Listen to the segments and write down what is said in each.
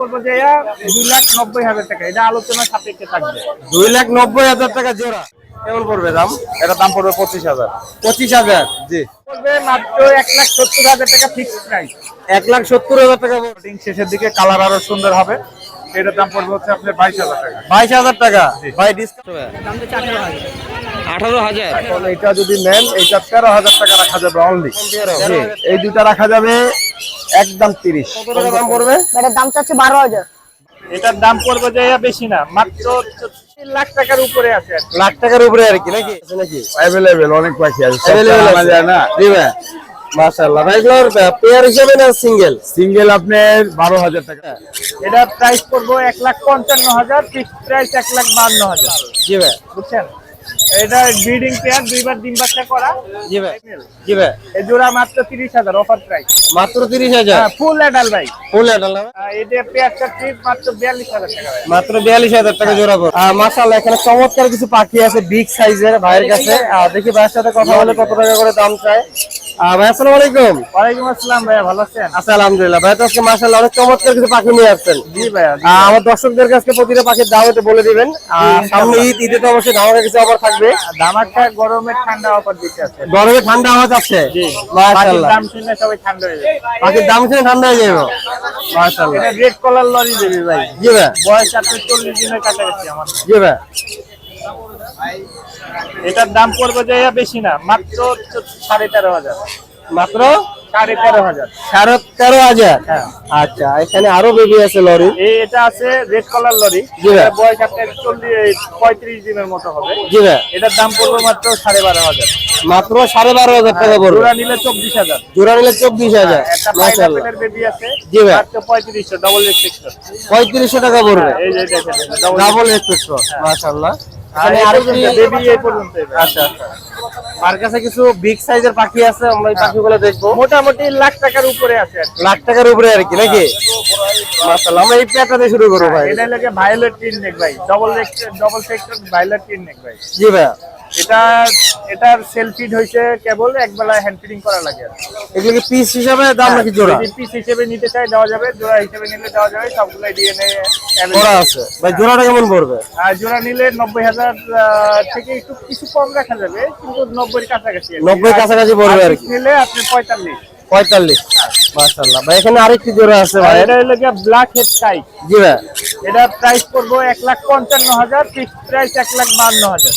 যে দুই লাখ নব্বই হাজার টাকা এটা আলোচনা সাপেক্ষে থাকবে। দুই লাখ নব্বই হাজার টাকা জোড়া। কেমন পড়বে দাম? এটা দাম পড়বে পঁচিশ হাজার। পঁচিশ হাজার? জি। পড়বে মাত্র এক লাখ সত্তর হাজার টাকা ফিক্সড প্রাইস এক লাখ সত্তর হাজার টাকা। শেষের দিকে কালার আরও সুন্দর হবে। এটার দাম পড়বে হচ্ছে আপনার বাইশ হাজার টাকা। বাইশ হাজার টাকা। ভাই ডিসকাউন্ট আঠারো হাজার। এটা যদি নেন এইটা তেরো হাজার টাকা রাখা যাবে অনলি এই দুটা রাখা যাবে একদম তিরিশ। দাম পড়বে? এটার দাম চাচ্ছে বারো হাজার। এটার দাম পড়বে যে বেশি না মাত্র তিন লাখ টাকার উপরে আছে। লাখ টাকার উপরে আর কি নাকি? আছে নাকি? অ্যাভেলেবেল অনেক পাখি আছে। Available আছে। জি ভাই। মাশাআল্লাহ। ভাই পেয়ার হিসেবে না সিঙ্গেল সিঙ্গেল আপনার বারো হাজার টাকা। এটা প্রাইস পড়ব এক লাখ পঞ্চান্ন হাজার ফিক্সড প্রাইস এক লাখ বান্ন হাজার। জি ভাই। বুঝছেন? এটা ব্রিডিং পেয়ার দুইবার ডিম বাচ্চা করা। জি ভাই। জি ভাই। এই জোড়া মাত্র তিরিশ হাজার অফার প্রাইস মাত্র তিরিশ হাজার? ফুল অ্যাডাল ভাই। ফুল অ্যাডাল এটা পেয়ারটা ট্রিপ মাত্র বিয়াল্লিশ হাজার টাকা ভাই। মাত্র বিয়াল্লিশ হাজার টাকা জোড়া পড়বে আর মাশাআল্লাহ এখানে চমৎকার কিছু পাখি আছে বিগ সাইজের ভাইয়ের কাছে। আর দেখি ভাইয়ের সাথে কথা বলে কত টাকা করে দাম চায়। ভাই আসসালামু আলাইকুম। ওয়ালাইকুম আসসালাম ভাইয়া ভালো আছেন? আচ্ছা আলহামদুলিল্লাহ। ভাই তো আজকে মাশাআল্লাহ অনেক চমৎকার কিছু পাখি নিয়ে আসছেন। জি ভাইয়া আমার দর্শকদের কাছে প্রতিটা পাখির দাম একটু বলে দিবেন। সামনে ঈদ ঈদে তো অবশ্যই ধামাকা কিছু অফার থাকবে। ধামাকা গরমে ঠান্ডা অফার দিতে আছে। গরমে ঠান্ডা আওয়াজ আছে? পাখির মাশাআল্লাহ। দাম শুনে সবাই ঠান্ডা হয়ে যাবে। পাখির দাম শুনে ঠান্ডা হয়ে যাবে। মাশাআল্লাহ। এটা রেড কলার লরি দেবে ভাই। জি ভাই। বয়স আপনার চল্লিশ দিনের কাছাকাছি আমার। জি ভাই। এটার দাম পড়বে যে বেশি না মাত্র সাড়ে তেরো হাজার। মাত্র? সাড়ে তেরো হাজার। সাড়ে তেরো হাজার? হ্যাঁ। আচ্ছা এখানে আরও বেবি আছে লরি। এটা আছে রেড কলার লরি। বয়স আপনার চল্লিশ পঁয়ত্রিশ দিনের মতো হবে। জি ভাই। এটার দাম পড়বে মাত্র সাড়ে বারো হাজার। মাত্র সাড়ে বারো হাজার টাকা পড়বে। জোড়া নিলে চব্বিশ হাজার। জোড়া নিলে চব্বিশ হাজার। একটা পাইনাপেলের বেবি আছে জি ভাই। মাত্র পঁয়ত্রিশশো ডবল এক্সেক্টর পঁয়ত্রিশশো টাকা পড়বে। এই যে দেখেন ডবল মাশাআল্লাহ। আর বেবি এই পর্যন্ত আচ্ছা আচ্ছা। আর কাছে কিছু বিগ সাইজের পাখি আছে আমরা এই পাখিগুলো দেখব। মোটামুটি লাখ টাকার উপরে আছে লাখ টাকার উপরে আর কি নাকি? মাশাআল্লাহ আমরা এই পেয়ারটা দিয়ে শুরু করব ভাই। এটা লাগে ভায়োলেট টিন নেক ভাই double double sector violet teen neck ভাই। জি ভাই এটা এটার সেল ফিড হইছে কেবল এক বেলা হ্যান্ড ফিডিং করা লাগে। এগুলো কি পিস হিসাবে দাম নাকি জোড়া? যদি পিস হিসেবে নিতে চাই দেওয়া যাবে জোড়া হিসেবে নিলে দেওয়া যাবে সবগুলো ডিএনএ জোড়া আছে। ভাই জোড়াটা কেমন পড়বে? আর জোড়া নিলে নব্বই হাজার থেকে একটু কিছু কম রাখা যাবে কিন্তু নব্বই কাছাকাছি আর কি। 90 কাছাকাছি পড়বে আর কি। নিলে আপনি পঁয়তাল্লিশ। পঁয়তাল্লিশ। মাশাআল্লাহ। ভাই এখানে আরেকটি জোড়া আছে ভাই এটা হলো গিয়ে ব্ল্যাক হেড টাইপ জি ভাই। এটা প্রাইস পড়ব এক লাখ পঞ্চান্ন হাজার ফিক্সড প্রাইস এক লাখ বান্ন হাজার।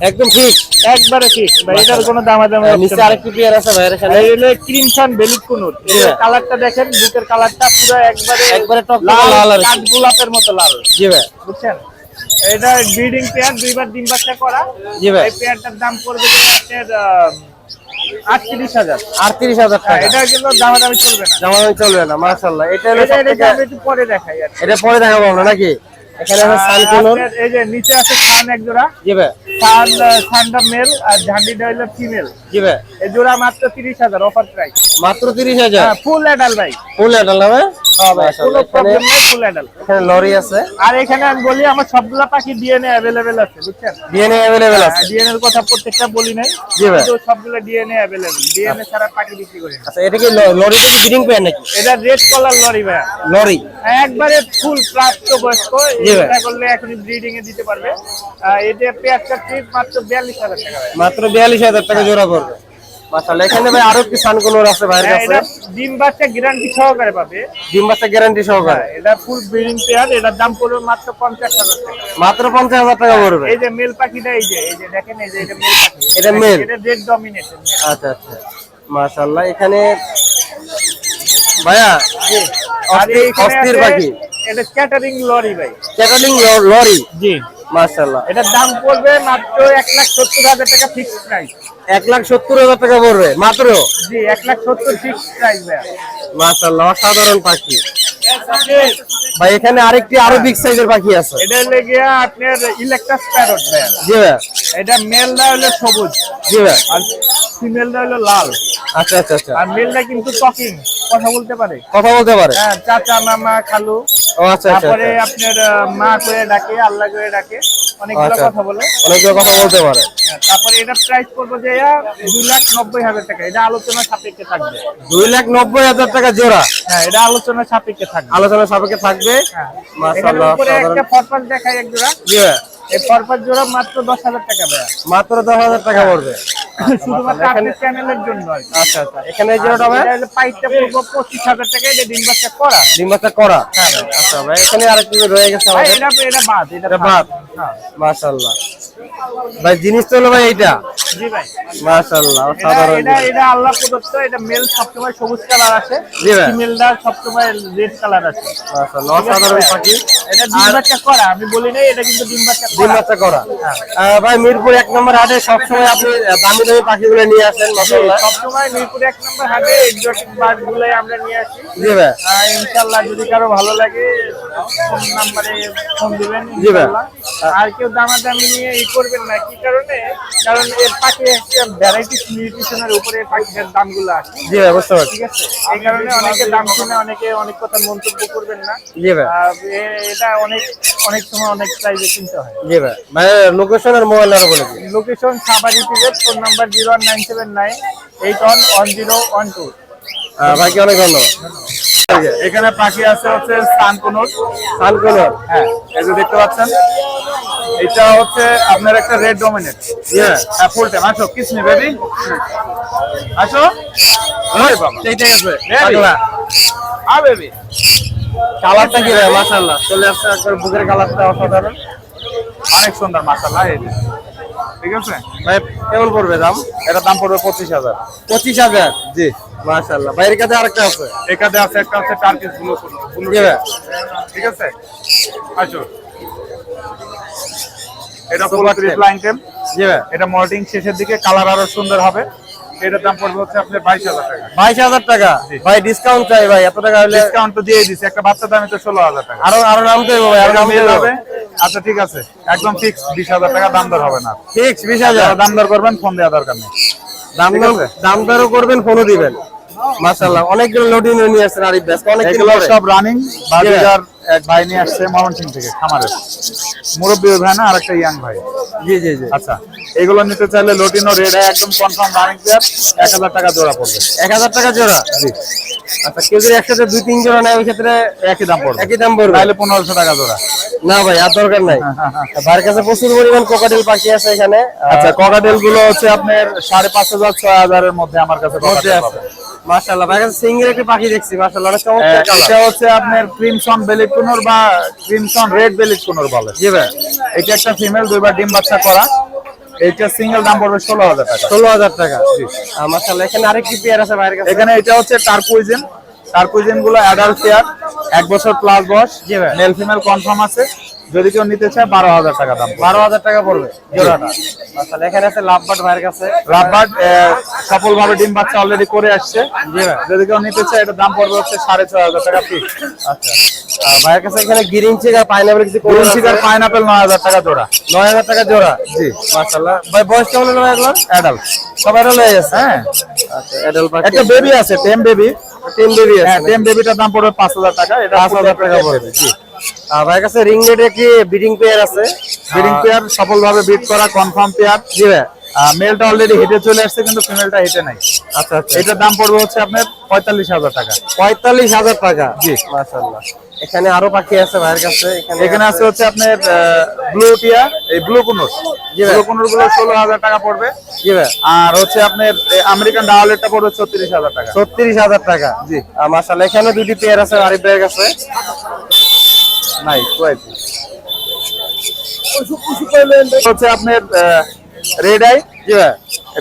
একদম ঠিক একবারে ফিক্স ভাই এটার কোনো দামাদামি নিচে option নেই। আরেকটি পেয়ার আছে ভাইয়ের এখানে। হলো ক্রিমসন বেলিক কুনুর। কালারটা দেখেন বুকের কালারটা পুরো একবারে একবারে টকটকে লাল আর কি। কাঠ গোলাপের মতো লাল। জি ভাই। বুঝছেন? এটা ব্রিডিং পেয়ার দুইবার ডিম বাচ্চা করা। জি ভাই। এই পেয়ারটার দাম পড়বে আপনার আটত্রিশ হাজার। আটত্রিশ হাজার হ্যাঁ, টাকা। এটা কিন্তু দামাদামি চলবে না। দামি চলবে না এটা হলো এটা এটা পরে দেখাই। এটা পরে দেখাবো আমরা নাকি? এখানে আছে এই যে নিচে আছে সান এক জোড়া। জি ভাই। সান সানটা মেল আর ঝান্ডিটা হইল ফিমেল জি ভাই। এই জোড়া মাত্র তিরিশ হাজার অফার প্রাইস মাত্র তিরিশ হাজার? ফুল অ্যাডাল ভাই। ফুল অ্যাডাল হবে? এখানে এখানে লরি আছে। আর এখানে আমি বলি আমার সবগুলা পাখি ডিএনএ অ্যাভেলেবেল আছে বুঝছেন? ডিএনএ অ্যাভেলেবেল আছে। ডিএনএ এর কথা প্রত্যেকটা বলি নাই। কিন্তু সবগুলো ডিএনএ অ্যাভেলেবেল ডিএনএ ছাড়া পাখি বিক্রি করি আচ্ছা এটা কি ল- লরিতে ব্রিডিং পেয়ার নাকি? এটা রেড কলার লরি ভাই লরি। একবারে ফুল প্রাপ্ত বয়স্ক এটা করলে এখনই ব্রিডিং এ দিতে পারবে। এটা পেয়ারটা ট্রিপ মাত্র বিয়াল্লিশ হাজার টাকা মাত্র বিয়াল্লিশ হাজার টাকা জোড়া পড়বে। মাশাআল্লাহ এখানে ভাই আরও কি আছে ভাইয়ের হ্যাঁ, কাছে? এটা ডিম বাচ্চা গ্যারান্টি সহকারে পাবে। ডিম বাচ্চা গ্যারান্টি সহকারে? হ্যাঁ, এটা ফুল ব্রিডিং পেয়ার এটার দাম পড়বে মাত্র পঞ্চাশ হাজার টাকা। মাত্র পঞ্চাশ হাজার টাকা পড়বে? এই যে মেল পাখিটা এই যে এই যে দেখেন এই যে এটা মেল পাখি। এটা male? এটা রেড ডমিনেটেড আচ্ছা আচ্ছা। মাশাআল্লাহ এখানে ভাইয়া আর অস্থির পাখি? এটা ক্যাটারিং লরি ভাই। ক্যাটালিং লরি জি। মাশাআল্লাহ। এটার দাম পড়বে মাত্র এক লাখ সত্তর হাজার টাকা ফিক্সড প্রাইস এক লাখ সত্তর হাজার টাকা পড়বে মাত্র? জি এক লাখ সত্তর মাশাআল্লাহ অসাধারণ পাখি। ভাই এখানে আরেকটি আরও বিগ সাইজের পাখি আছে। এটা লেগে আপনার ইলেকট্রাস প্যারট ভাই জি ভাই। এটা মেলটা হলো সবুজ জি ভাই। আর ফিমেলটা হলো লাল। আচ্ছা আচ্ছা আচ্ছা। আর মেলটা কিন্তু টকিং কথা বলতে পারে। কথা বলতে পারে। হ্যাঁ চাচা মামা খালু। তারপরে আচ্ছা। আপনার মা করে ডাকে আল্লাহ করে ডাকে অনেকগুলো আচ্ছা। কথা বলে। অনেকগুলো কথা বলতে পারে। হ্যাঁ, তারপরে এটা প্রাইস পড়ব যে দুই লাখ নব্বই হাজার টাকা। এটা আলোচনা সাপেক্ষে থাকবে। দুই লাখ নব্বই হাজার টাকা জোড়া? হ্যাঁ এটা আলোচনা সাপেক্ষে থাকবে। আলোচনা সাপেক্ষে থাকবে? হ্যাঁ। মাশাআল্লাহ একটা ফরপাস দেখাই এক জোড়া। জি এই ফরপাস জোড়া মাত্র দশ হাজার টাকা দেয়। মাত্র দশ হাজার টাকা পড়বে। শুধুমাত্র আপনার চ্যানেলের জন্য আচ্ছা আচ্ছা এখানে এই জোড়াটা ভাই? এটা পাইপটা পড়ব পঁচিশ টাকা এটা দিন বাচ্চা করা। ডিম বাচ্চা করা। আচ্ছা ভাই এখানে আরেকটু রয়ে গেছে আমাদের। এটা এটা বাদ এটা এটা বাদ। বাদ। হ্যাঁ। মাশাআল্লাহ। ভাই জিনিস তো হলো ভাই এইটা। জি ভাই। মাশাআল্লাহ অসাধারণ এটা এটা আল্লাহ প্রদত্ত এটা মেল সবসময় সবুজ কালার আছে জি ভাই। ফিমেলটা সবসময় রেড কালার আছে মাশাআল্লাহ অসাধারণ পাখি। এটা ডিম বাচ্চা করা আমি বলি নাই এটা কিন্তু ডিম বাচ্চা ডিম করা। বাচ্চা করা। ভাই মিরপুর এক নম্বর হাটে সবসময় আপনি দামি দামি পাখিগুলো নিয়ে আসেন মাশাআল্লাহ। সবসময় মিরপুর এক নম্বর হাটে এক্সোটিক বার্ড গুলাই আমরা নিয়ে আসি। জি ভাই। ইনশাল্লাহ যদি কারও ভালো লাগে ফোন নাম্বারে ফোন দিবেন জি ভাই। আর কেউ দামাদামি নিয়ে ই করবেন না কি কারণে? কারণ এর পাখি একটা ভ্যারাইটিস নিউট্রিশনের উপরে পাখির দামগুলো আছে। জি ভাই বুঝতে পারছি। ঠিক আছে? এই কারণে অনেকে দাম শুনে অনেকে অনেক কথা মন্তব্য করবেন না। জি ভাই। এটা অনেক অনেক সময় অনেক প্রাইজে কিনতে হয়। জি ভাই। ভাই লোকেশন আর মোবাইল নাম্বার বলে দিন। Location সাবারি phone number zero one nine seven nine eight one one zero one two. ভাইকে অনেক ধন্যবাদ। এখানে পাখি আছে হচ্ছে সানকুনুর। সানকুলর হ্যাঁ এই যে দেখতে পাচ্ছেন। এটা হচ্ছে আপনার একটা রেড ডোমিনেট। হ্যাঁ ফুল টাইম আসো কিসনি বেবি আসো। ওই বাবা। এইটাই আছে Baby। আ বেবি কালারটা কি ভাই মাশাআল্লাহ। চলে আসছে একবার বুকের কালারটা অসাধারণ। অনেক সুন্দর মাসাল্লাহ এই। ঠিক আছে? ভাই কেমন পড়বে দাম? এটার দাম পড়বে পঁচিশ হাজার। পঁচিশ হাজার? জি। মাশাআল্লাহ। কাছে আরেকটা আছে। আছে একটা টার্কিস ব্লু ব্লু ঠিক আছে? এটা। ট্রিপল আইটেম জি ভাই। এটা মল্টিং শেষের দিকে কালার আরও সুন্দর হবে। এটার দাম পড়বে হচ্ছে আপনার বাইশ হাজার টাকা। বাইশ হাজার টাকা? ভাই ডিসকাউন্ট চাই ভাই এত টাকা হলে ডিসকাউন্ট তো দিয়ে দিছি একটা বাচ্চা দামে তো ষোলো হাজার টাকা। আরও আরও নাম দেবো ভাই আরও নাম হবে আচ্ছা ঠিক আছে। একদম ফিক্স বিশ হাজার টাকা দাম দর হবে না। ফিক্স বিশ হাজার। দাম দর করবেন ফোন দেওয়া দরকার নেই। দাম দাম দরও করবেন ফোনও দিবেন। মাশাআল্লাহ। অনেকগুলো লোডিং নিয়ে আসছেন আরিফ ব্যাস অনেক সব রানিং বাজার এক ভাই নিয়ে আসছে ময়মনসিং থেকে খামারের। মুরব্বী ভাই না আর একটা ইয়াং ভাই। জি জি জি। আচ্ছা এগুলো নিতে চাইলে লটিনো রেড একদম কনফার্ম রানিং পেয়ার এক হাজার টাকা জোড়া পড়বে। এক হাজার টাকা জোড়া? জি। আচ্ছা কেউ যদি একসাথে দুই তিন জোড়া নেয় ওই ক্ষেত্রে একই দাম পড়বে। একই দাম পড়বে। তাহলে পনেরোশো টাকা জোড়া। না ভাই আর দরকার নাই। ভাইয়ের কাছে প্রচুর পরিমাণ কোকাটেল পাখি আছে এখানে। আচ্ছা ককাটেলগুলো হচ্ছে আপনার সাড়ে পাঁচ হাজার ছয় হাজারের মধ্যে আমার কাছে মধ্যে আছে। মাশাআল্লাহ ভাইয়ের কাছে সিঙ্গেল একটি পাখি দেখছি মাশাআল্লাহ অনেক চমৎকার এটা হচ্ছে আপনার ক্রিমসন বেলিট কুনোর বা ক্রিমসন রেড বেলিট কুনোর বলে। জি ভাই। এটা একটা ফিমেল দুইবার ডিম বাচ্চা করা। এটা সিঙ্গেল দাম পড়বে ষোলো হাজার টাকা। ষোলো হাজার টাকা। মাশাআল্লাহ এখানে আরেকটি পেয়ার আছে ভাইয়ের কাছে। এখানে এটা হচ্ছে টার্কুইজেন টার্কুইজেনগুলো অ্যাডাল্ট পেয়ার এক বছর প্লাস বয়স মেল ফিমেল কনফার্ম আছে। যদি কেউ নিতে চায় বারো হাজার টাকা দাম বারো হাজার টাকা পড়বে জোড়াটা। মাশাআল্লাহ এখানে আছে লাভবাট ভাইয়ের কাছে। রাব্বাট সফল ভাবে ডিম বাচ্চা অলরেডি করে আসছে। যদি কেউ নিতে চায় এটা দাম পড়বে হচ্ছে সাড়ে ছয় হাজার টাকা ফিক্স আচ্ছা। ভাইয়ের কাছে এখানে গ্রিন চিক আর পাইনাপেল কিছু কোন শিকার পাইনাপেল নয় হাজার টাকা জোড়া। নয় হাজার টাকা জোড়া? জি। মাশাআল্লাহ। ভাই বয়স কেমন হলো ভাই এগুলো অ্যাডাল্ট সবাই হয়ে গেছে? হ্যাঁ। আচ্ছা পাখি একটা বেবি আছে টেম বেবি তিন বেবি হ্যাঁ আছে টেম বেবিটার দাম পড়বে পাঁচ হাজার টাকা এটা পাঁচ হাজার টাকা পড়বে জি। আর ভাই কাছে রিং নেট কি বিডিং পেয়ার আছে। ব্রিডিং পেয়ার সফল ভাবে বিট করা কনফার্ম পেয়ার জি ভাই। মেলটা অলরেডি হেটে চলে আসছে কিন্তু ফিমেলটা হেটে নাই। আচ্ছা আচ্ছা। এটার দাম পড়বে হচ্ছে আপনার পঁয়তাল্লিশ হাজার টাকা। পঁয়তাল্লিশ হাজার টাকা। জি। মাশাআল্লাহ। এখানে আরও পাখি আছে ভাইয়ের কাছে এখানে আছে হচ্ছে আপনার ব্লু টিয়া এই ব্লু কুনুর। জি ব্লু কুনুরগুলো ষোলো হাজার টাকা পড়বে। জি ভাই। আর হচ্ছে আপনার আমেরিকান ডাওয়ালেটটা পড়বে ছত্রিশ হাজার টাকা। ছত্রিশ হাজার টাকা। জি। আর মাশাআল্লাহ এখানে দুটি পেয়ার আছে আরিফ ভাইয়ের কাছে। নাই হচ্ছে আপনার রেড আই জি ভাই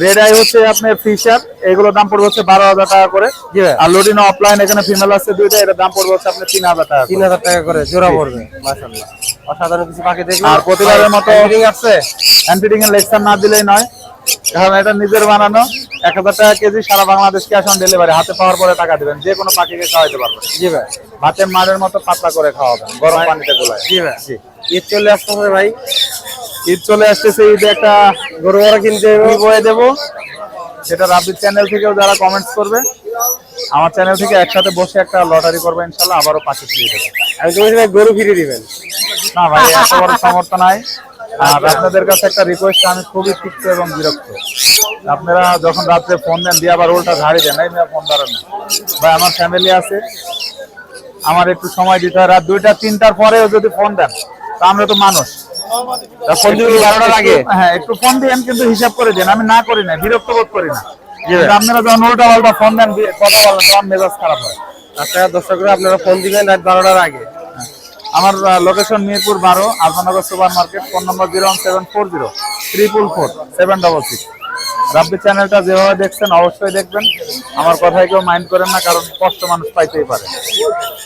রেড আই হচ্ছে আপনার ফিশার এগুলোর দাম পড়বে হচ্ছে বারো হাজার টাকা করে। জি ভাই আর লোডিনো অফলাইন এখানে ফিমেল আছে দুইটা এটার দাম পড়বে হচ্ছে আপনার তিন হাজার টাকা তিন হাজার টাকা করে জোড়া পড়বে মাশাআল্লাহ। অসাধারণ কিছু পাখি দেখলাম। আর প্রতিবারের মতো রিং আছে? হ্যান্ড এর লেকচার না দিলেই নয়। কারণ এটা নিজের বানানো। এক হাজার টাকা কেজি সারা বাংলাদেশ ক্যাশ অন ডেলিভারি। হাতে পাওয়ার পরে টাকা দিবেন। যে কোনো পাখিকে খাওয়াইতে পারবেন। জি ভাই। ভাতের মারের মতো পাতলা করে খাওয়াবেন গরম পানিতে গোলায়। জি ভাই। জি। ঈদ চলে আসতেছে ভাই। ঈদ চলে আসতেছে ঈদে একটা গরু বড় কিনতে বয়ে দেবো। সেটা রাব্বির চ্যানেল থেকেও যারা কমেন্টস করবে আমার চ্যানেল থেকে একসাথে বসে একটা লটারি করবে ইনশাল্লাহ আবারও পাখি ফিরিয়ে দেবো। আমি তুমি ভাই গরু ফিরিয়ে দিবেন। না ভাই এত বড় সমর্থ নাই। আর আপনাদের কাছে একটা রিকোয়েস্ট আমি খুবই তিক্ত এবং বিরক্ত। আপনারা যখন রাত্রে ফোন দেন দিয়ে আবার উল্টা ঝাড়ি দেন এই ফোন ধরেন না। ভাই আমার ফ্যামিলি আছে। আমার একটু সময় দিতে হয়। রাত দুইটা তিনটার পরেও যদি ফোন দেন তা আমরা তো মানুষ। বারোটার আগে? হ্যাঁ একটু ফোন দিবেন কিন্তু হিসাব করে দেন। আমি না করি না বিরক্ত বোধ করি না। আপনারা যখন উল্টা পাল্টা ফোন দেন কথা বলেন তখন মেজাজ খারাপ হয়। আচ্ছা দর্শকরা আপনারা ফোন দিবেন রাত বারোটার আগে। আমার লোকেশন মিরপুর বারো Alfanagar super market phone number zero one seven four zero triple four seven double six. Rabbi চ্যানেলটা যেভাবে দেখছেন অবশ্যই দেখবেন। আমার কথায় কেউ মাইন্ড করেন না কারণ কষ্ট মানুষ পাইতেই পারে।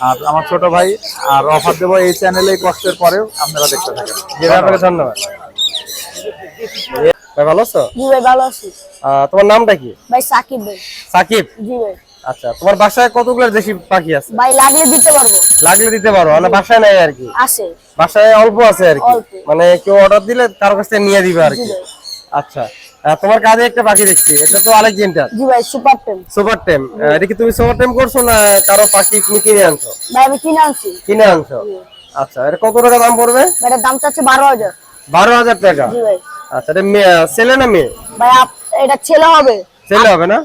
আর আমার ছোট ভাই আর অফার দেবো এই চ্যানেলেই কষ্টের পরেও আপনারা দেখতে থাকেন। ধন্যবাদ। ভাই ভালো আছো? জি ভাই ভালো আছি। আহ, তোমার নামটা কি? ভাই সাকিব ভাই। সাকিব? জি ভাই। আচ্ছা তোমার বাসায় কতগুলো দেশি পাখি আছে? ভাই লাগলে দিতে পারব। লাগলে দিতে পারো মানে বাসায় নাই আর কি? আছে। বাসায় অল্প আছে আর কি? মানে কেউ অর্ডার দিলে কারও কাছ থেকে নিয়ে দিবে আর কি? আচ্ছা তোমার কাজে একটা পাখি দেখছি। এটা তো আলেকজেন্ডার জি ভাই সুপার টেম। সুপার টেম। এটা কি তুমি সুপার টেম করছ না কারও পাখি তুমি কিনে আনছো? ভাই আমি কিনে আনছি। কিনে আনছো? আচ্ছা এটা কত টাকা দাম পড়বে? এটার দাম চাচ্ছে বারো হাজার। বারো হাজার টাকা। জি ভাই। আচ্ছা এটা ছেলে না মেয়ে? ভাই এটা ছেলে হবে। ছেলে হবে না?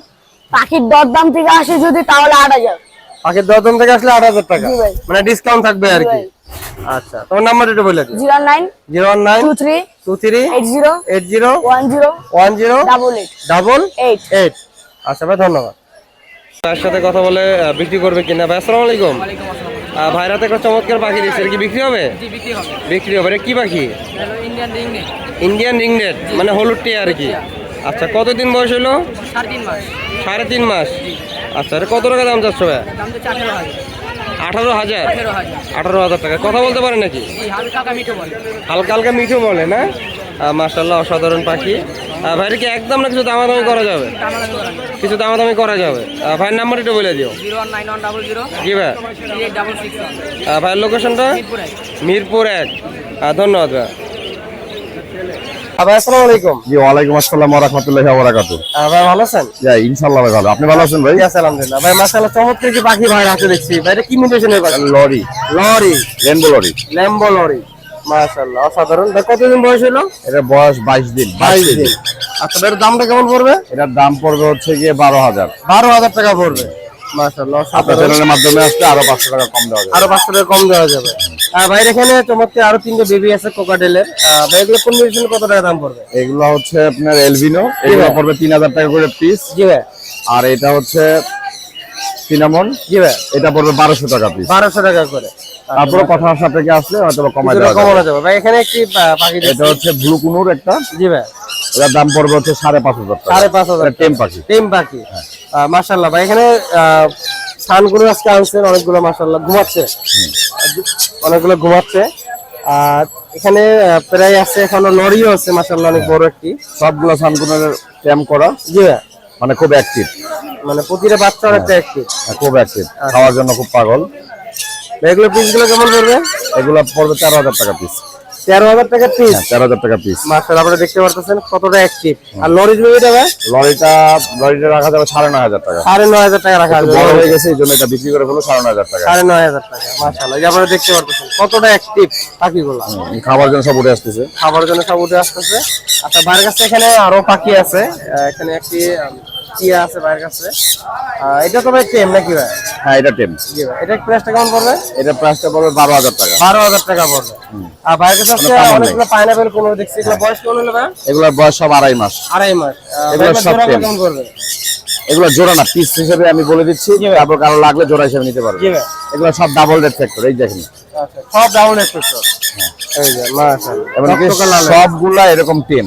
পাখির দর দাম থেকে আসে যদি তাহলে আট হাজার। পাখির দরদাম থেকে আসলে আট হাজার টাকা। জি ভাই। মানে ডিসকাউন্ট থাকবে আর কি। আচ্ছা তোমার নাম্বার একটু বলে দিও। Zero nine zero one nine two three two three eight zero eight zero one zero one zero double eight. Double eight. Eight. আচ্ছা ভাই ধন্যবাদ। ভাইয়ের সাথে কথা বলে বিক্রি করবে কিনা? ভাই আসসালামু আলাইকুম। ভাইরাতে একটা চমৎকার পাখি দিচ্ছে। এটা কি বিক্রি হবে? বিক্রি হবে। এটা কি পাখি? ইন্ডিয়ান রিংনেট মানে হলুদ টিয়া আর কি। আচ্ছা কতদিন বয়স হলো? সাড়ে তিন মাস। আচ্ছা এটা কত টাকা দাম চাচ্ছ ভাই? দাম তো আঠেরো হাজার? আঠারো হাজার। টাকা। কথা বলতে পারে নাকি? হালকা হালকা মিঠো বলে। না? মার্শাল্লাহ অসাধারণ পাখি। ভাইয়ের কি একদম না কিছু দামাদামি করা যাবে? কিছু দামাদামি করা যাবে? ভাইয়ের নাম্বার একটু বলে দিও। জি ভাই। ভাইয়ের লোকেশনটা মিরপুর এক। ধন্যবাদ ভাই। আসসালামু আলাইকুম। জি ওয়ালাইকুম আসসালাম ওয়া রাহমাতুল্লাহি ওয়া বারাকাতুহু। ভাই ভালো আছেন? জি ইনশাআল্লাহ ভাই ভালো। আপনি ভালো আছেন ভাই? আলহামদুলিল্লাহ। ভাই মাশাআল্লাহ চমৎকার কি পাখি ভাই হাতে দেখছি। ভাই এটা কি মিউটেশনের পাখি? Lory. Lorry. Rainbow lory. Lambo lory. মাশাআল্লাহ অসাধারণ। ভাই কতদিন বয়স হলো? এটার বয়স 22 দিন। 22 দিন। আচ্ছা এর দামটা কেমন পড়বে? এটার দাম পড়বে হচ্ছে গিয়ে 12000 বারো হাজার টাকা পড়বে। মাশাআল্লাহ আপনার চ্যানেলের মাধ্যমে আসলে আরও 500 টাকা কম দেওয়া যাবে। আরও পাঁচশো টাকা কম দেওয়া যাবে। ভাইয়ের এখানে চমৎকার আরও তিনটে বেবি আছে কোকাডেলের ভাই এগুলো কোন মেডিসিন কত টাকা দাম পড়বে? এগুলো হচ্ছে আপনার এলভিনো এগুলো পড়বে 3000 টাকা করে পিস জি ভাই? আর এটা হচ্ছে সিনামন জি ভাই? এটা পড়বে 1200 টাকা পিস বারোশো টাকা করে। তারপরে কথা সাপেক্ষে আসলে হয়তো কমায় দেওয়া যাবে। কমানো যাবে। ভাই এখানে একটি পাখি এটা হচ্ছে ব্লু কুনুর একটা। জি ভাই। এটার দাম পড়বে হচ্ছে 5500 টাকা। সাড়ে পাঁচ হাজার টেম পাখি। টেম পাখি। মার্শাল্লাহ ভাই এখানে সানগুলো আজকে আনছেন অনেকগুলো মার্শাল্লাহ ঘুমাচ্ছে। অনেকগুলো ঘুমাচ্ছে। আর এখানে প্রায় আছে এখনও লরিও আছে মাসাল্লাহ অনেক বড় একটি। সবগুলো সানকুনের ক্যাম্প করা? জি মানে খুব অ্যাক্টিভ মানে প্রতিটা বাচ্চা অনেকটা অ্যাক্টিভ খুব অ্যাক্টিভ খাওয়ার জন্য খুব পাগল। এগুলো পিসগুলো কেমন পড়বে? এগুলো পড়বে চার হাজার টাকা পিস তেরো হাজার টাকা পিস তেরো হাজার টাকা পিস আপনারা দেখতে পারতেছেন কতটা অ্যাক্টিভ আর লরিজ বেবিটা ভাই? লরিটা লরিটা রাখা যাবে সাড়ে নয় হাজার টাকা। সাড়ে নয় হাজার টাকা রাখা বড় হয়ে গেছে এই জন্য এটা বিক্রি করে ফেলো সাড়ে নয় হাজার টাকা। সাড়ে নয় হাজার টাকা আপনারা দেখতে পারতেছেন কতটা অ্যাক্টিভ পাখিগুলো। খাবার জন্য সব উঠে আসতেছে। খাবারের জন্য সব উঠে আসতেছে। আচ্ছা বাইরের কাছে এখানে আরও পাখি আছে। এখানে একটি টিয়া আছে কাছে। এটা তো ভাই টেম নাকি ভাই? হ্যাঁ এটা টেম। জি ভাই এটা প্রাইসটা কেমন পড়বে? এটা প্রাইসটা পড়বে বারো হাজার টাকা। বারো হাজার টাকা পড়বে। আর কাছে নেই। অনেকগুলো পাইনাপেল কোনো দেখছি এগুলো বয়স কেমন হলো ভাই? এগুলোর বয়স সব আড়াই মাস। আড়াই মাস। এগুলো সব টেম। কেমন পড়বে? এগুলো জোড়া না পিস হিসেবে আমি বলে দিচ্ছি। তারপর কারও লাগলে জোড়া হিসেবে নিতে পারবে। এগুলো সব ডাবল রেড ফ্যাক্টর এই দেখেন। সব ডাউন এক্সপ্রেসর এই যে মাশাআল্লাহ। এমনকি সবগুলা এরকম টেম।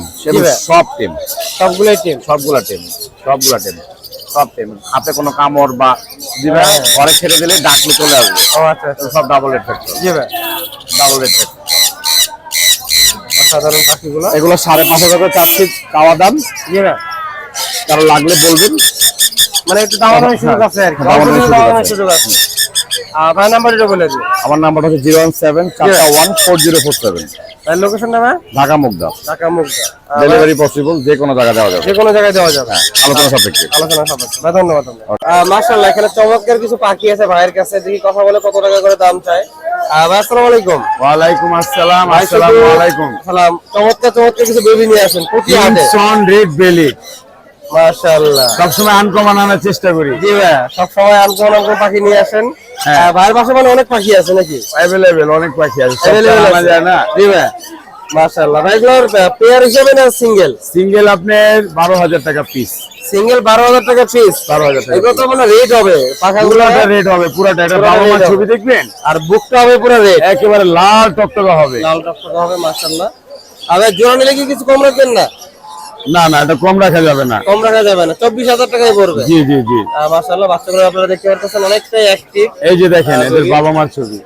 সব টেম সবগুলোই টিম সবগুলা টেম সবগুলা টেম সব টেম হাতে কোনো কামড় বা ঘরে ছেড়ে দিলে ডাকলে চলে আসবে। ও আচ্ছা আচ্ছা। সব ডাবল ফ্যাক্টর জি ভাই ডাবল ফ্যাক্টর অসাধারণ পাখিগুলো। এগুলো সাড়ে পাঁচ হাজার করে চাচ্ছি চাওয়া দাম। জি ভাই কারও লাগলে বলবেন। মানে একটু দামাদামি সুযোগ আছে আর কি। সুযোগ আছে। আহ, নাম্বারটা বলে দিন আমার নাম্বার হচ্ছে জিরো ওয়ান সেভেন চারটা one four zero four seven. ভাইয়ের লোকেশনটা ভাই? ঢাকা মুগদা। ঢাকা মুগদা। ডেলিভারি পসিবল যে কোনো জায়গায় দেওয়া যাবে। যে কোনো জায়গায় দেওয়া যাবে। আলোচনা সাপেক্ষে। আলোচনা সাপেক্ষে। ভাই ধন্যবাদ মার্শাল্লাহ এখানে চমৎকার কিছু পাখি আছে ভাইয়ের কাছে। দেখি কথা বলে কত টাকা করে দাম ভাই আসসালামু আলাইকুম। ওয়ালাইকুম আসসালাম আসসালামু আলাইকুম। সালাম চমৎকার চমৎকার কিছু বেবি নিয়ে আসেন। প্রতি রেড বেলি মার্শাল্লাহ সবসময় আনকমন আনার চেষ্টা করি। জি ভাই সবসময় আনকোন পাখি নিয়ে আসেন। হ্যাঁ। ভাইয়ের পাশে মানে অনেক পাখি আছে নাকি? অ্যাভেলেবেল অনেক পাখি আছে। যায় না। জি ভাই। পেয়ার হিসেবে না সিঙ্গেল সিঙ্গেল আপনার বারো হাজার টাকা পিস সিঙ্গেল বারো হাজার টাকা পিস বারো হাজার টাকা এগুলো তো মানে রেট হবে। পাখাগুলো রেড হবে পুরোটা। এটা বাবা মার ছবি দেখবেন? আর বুকটা হবে পুরো রেট একেবারে লাল টকটকা হবে। লাল টকটকা হবে মার্শাল্লাহ আর জোড়া নিলে কি কিছু কম রাখবেন না? না না এটা কম রাখা যাবে না। কম রাখা যাবে না চব্বিশ হাজার টাকায় পড়বে। জি জি জি। মার্শাল্লাহ বাচ্চাগুলো আপনারা দেখতে পাচ্ছেন অনেকটাই অ্যাক্টিভ এই যে দেখেন এদের বাবা মার ছবি।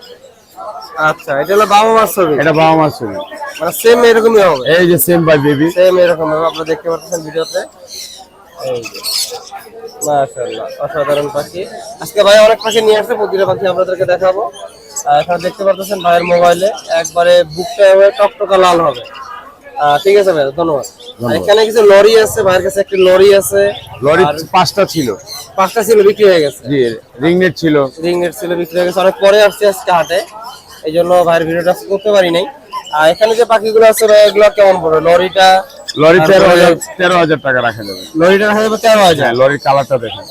আচ্ছা এটা হলো বাবা মার ছবি? এটা বাবা মার ছবি। মানে সেম এরকমই হবে? এই যে সেম বাই বেবি সেম এরকম হবে আপনারা দেখতে পাচ্ছেন ভিডিওতে? এই যে মাশাআল্লাহ অসাধারণ পাখি। আজকে ভাই অনেক পাখি নিয়ে আসছে প্রতিটা পাখি আপনাদেরকে দেখাবো। এখানে দেখতে পারতেছেন ভাইয়ের মোবাইলে একবারে বুকটা টকটকা লাল হবে। ঠিক আছে ভাই ধন্যবাদ। এখানে কিছু লরি আছে ভাইয়ের কাছে একটি লরি আছে। লরি পাঁচটা ছিল। পাঁচটা ছিল বিক্রি হয়ে গেছে। জি রিংনেট ছিল। রিং নেট ছিল বিক্রি হয়ে গেছে। অনেক পরে আসছে আজকে হাটে। এই জন্য ভাইয়ের ভিডিওটা করতে পারি নাই। আর এখানে যে পাখিগুলো আছে ভাই এগুলো কেমন পড়বে? লরিটা লরি তেরো হাজার তেরো হাজার টাকা রাখা যাবে লরিটা রাখা যাবে তেরো হাজার। হ্যাঁ লরির কালারটা দেখেন।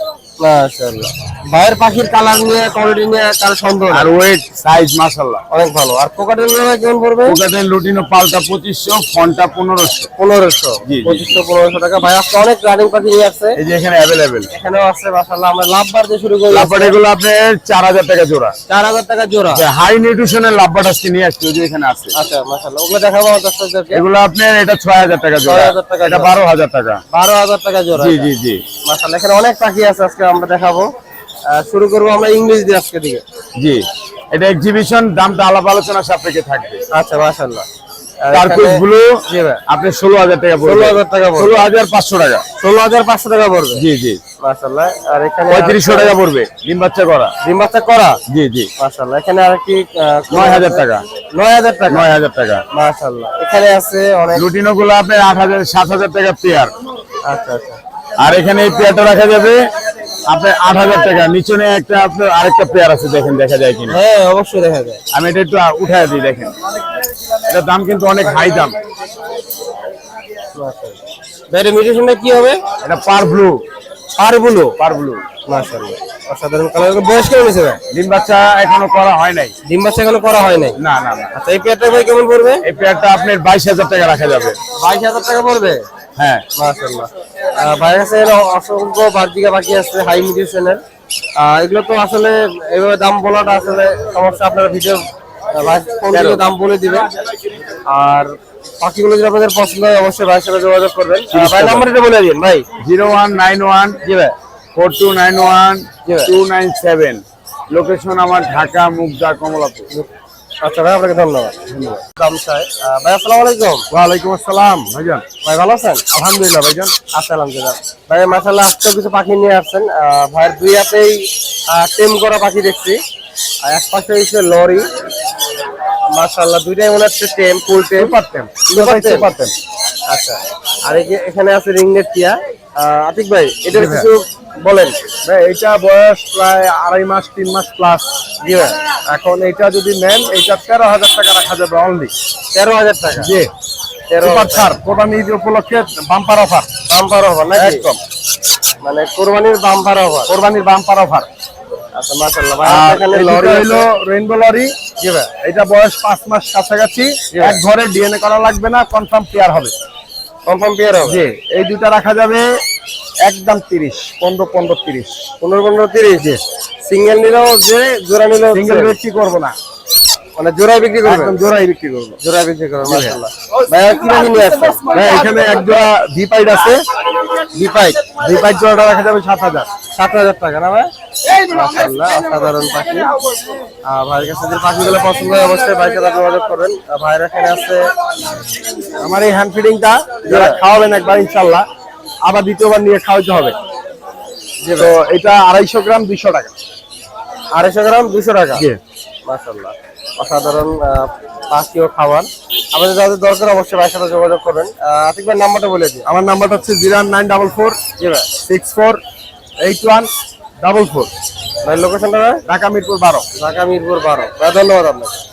মাশাআল্লাহ। ভাইয়ের পাখির কালার নিয়ে কোয়ালিটি নিয়ে কার সন্দেহ আর ওয়েট সাইজ মাশাল্লাহ অনেক ভালো। আর কোকাটেল কেমন পড়বে? কোকাটেল লুটিনো পাল্টা পঁচিশশো ফনটা পনেরোশো। পনেরোশো। জি, জি। পঁচিশশো পনেরোশো টাকা। ভাই আজকে অনেক রানিং পাখি নিয়ে আসছে এই যে এখানে অ্যাভেলেবেল এখানেও আছে মাশাআল্লাহ। আমরা লাভবার দিয়ে শুরু করি। লাভবাট এগুলো আপনার চার হাজার টাকা জোড়া। চার হাজার টাকা জোড়া। হাই নিউট্রিশনের লাভবাট আজকে নিয়ে আসছে ওই যে এখানে আছে। আচ্ছা মাশাআল্লাহ। ওগুলো দেখাবো আমার দর্শকদেরকে। এগুলো আপনার এটা ছয় হাজার টাকা জোড়া। 6,000 টাকা এটা জোড়া। বারো হাজার টাকা। বারো হাজার টাকা জোড়া জি জি জি। মাশাআল্লাহ এখানে অনেক পাখি আছে আজকে আমরা দেখাবো। শুরু করব আমরা ইংলিশ দিয়ে আজকে দিকে। জি এটা এক্সিবিশন দামটা আলাপ আলোচনা সাপেক্ষে থাকবে। আচ্ছা মাশাআল্লাহ। আর এখানে- ব্লু আপনি ষোলো হাজার টাকা পড়বে। 16,000 টাকা ষোলো হাজার পাঁচশো টাকা। ষোলো হাজার পাঁচশো টাকা পড়বে। জি জি। মাশাআল্লাহ। আর এখানে পঁয়ত্রিশশো টাকা পড়বে ডিম বাচ্চা করা। ডিম বাচ্চা করা? জি জি। মাশাআল্লাহ। এখানে আর কি নয় হাজার টাকা। নয় হাজার টাকা? নয় হাজার টাকা। এখানে আছে অনেকগুলো আপনার আট হাজার সাত হাজার টাকা পেয়ার। আচ্ছা আচ্ছা। আর এখানে এই পেয়ারটা রাখা যাবে আপনার আট হাজার টাকা নিচনে একটা আপনার আরেকটা পেয়ার আছে দেখেন দেখা যায় কিনা। হ্যাঁ অবশ্যই দেখা যায়। আমি এটা একটু উঠায় দিই দেখেন। এটার দাম কিন্তু অনেক হাই দাম। মিউটেশনটা কি হবে? এটা পার ব্লু। পার ব্লু? পার ব্লু। মাশাআল্লাহ। অসাধারণ কালার বয়স কেমন হয়েছে ভাই? ডিম বাচ্চা এখনও করা হয় নাই। ডিম বাচ্চা এখনও করা হয় নাই? না না না। আচ্ছা এই পেয়ারটা ভাই কেমন পড়বে? এই পেয়ারটা আপনার বাইশ হাজার টাকা রাখা যাবে। বাইশ হাজার টাকা পড়বে? হ্যাঁ। মাশাআল্লাহ। ভাইয়ের কাছে অসংখ্য বার্জিকা বাকি আছে হাই মিউটেশনের এগুলো তো আসলে এইভাবে দাম বলাটা আসলে সমস্যা আপনারা ভিডিও দাম বলে দিবে। আর পাখিগুলো যদি আপনাদের পছন্দ হয় অবশ্যই ভাইয়ের সাথে যোগাযোগ করবেন। ভাই নাম্বারটা বলে দিন ভাই। জিরো ওয়ান নাইন ওয়ান জি ভাই। Four two nine one two nine seven. Location আমার ঢাকা মুগদা কমলাপুর। আচ্ছা ভাই আপনাকে ধন্যবাদ। দাম চাই ভাই আসসালামু আলাইকুম। ওয়ালাইকুম আসসালাম ভাইজান। ভাই ভালো আছেন? আলহামদুলিল্লাহ ভাইজান। আচ্ছা আলহামদুলিল্লাহ। ভাই মাসাল্লাহ আজকেও কিছু পাখি নিয়ে আসছেন। ভাইয়ের দুই হাতেই টেম করা পাখি দেখছি। এক পাশে হচ্ছে লরি। মাসাল্লাহ দুইটাই মনে হচ্ছে টেম ফুল টেম। পারতেন পারতেন আচ্ছা। আর এখানে আছে রিংনেট টিয়া। আতিক ভাই এটার কিছু বলেন। এটা বয়স প্রায় আড়াই মাস তিন মাস প্লাস জি এখন এটা যদি নেন এটা তেরো হাজার টাকা রাখা যাবে অনলি তেরো হাজার টাকা? জি। তেরো ছাড় কোরবানি উপলক্ষে বাম্পার অফার বাম্পার অফার নাকি? একদম। মানে কোরবানির বাম্পার অফার কোরবানির বাম্পার অফার আচ্ছা ভাই লরি হলো রেইনবো লরি জি ভাই। এটা বয়স মাস কাছাকাছি। এক ঘরে ডিএনএ করা লাগবে না কনফার্ম পেয়ার হবে। কনফার্ম পেয়ার হবে। জি এই দুটা রাখা যাবে একদম তিরিশ পনেরো পনেরো তিরিশ। পনেরো পনেরো তিরিশ সিঙ্গেল নিলেও যে জোড়া নিলেও সিঙ্গেল। বিক্রি করব না। মানে জোড়ায় বিক্রি একদম জোড়াই বিক্রি করব। জোড়ায় বিক্রি মাশাআল্লাহ। ভাই কি নিয়ে আসছেন? ভাই এখানে এক জোড়া ভিপাইড আছে। ভিপাইড জোড়াটা রাখা যাবে সাত হাজার। সাত হাজার টাকা না ভাই? মাশাআল্লাহ অসাধারণ পাখি। ভাইয়ের কাছে যে পাখিগুলো পছন্দ হয় অবশ্যই ভাইয়ের সাথে যোগাযোগ করবেন। আহ, ভাইয়ের এখানে আছে আমার এই হ্যান্ড ফিডিংটা যারা খাওয়াবেন একবার ইনশাল্লাহ আবার দ্বিতীয়বার নিয়ে খাওয়াইতে হবে। তো এটা আড়াইশো গ্রাম দুইশো টাকা। আড়াইশো গ্রাম দুশো টাকা? জি। মাশাল্লাহ অসাধারণ আহ, পাখি ও খাবার। আমাদের যাদের দরকার অবশ্যই ভাইয়ের সাথে যোগাযোগ করবেন। আতিক ভাই নাম্বারটা বলে দিন। আমার নাম্বারটা হচ্ছে zero nine double four six four eight one double four. ভাই লোকেশনটা ঢাকা মিরপুর বারো। ঢাকা মিরপুর বারো। ধন্যবাদ আপনাকে।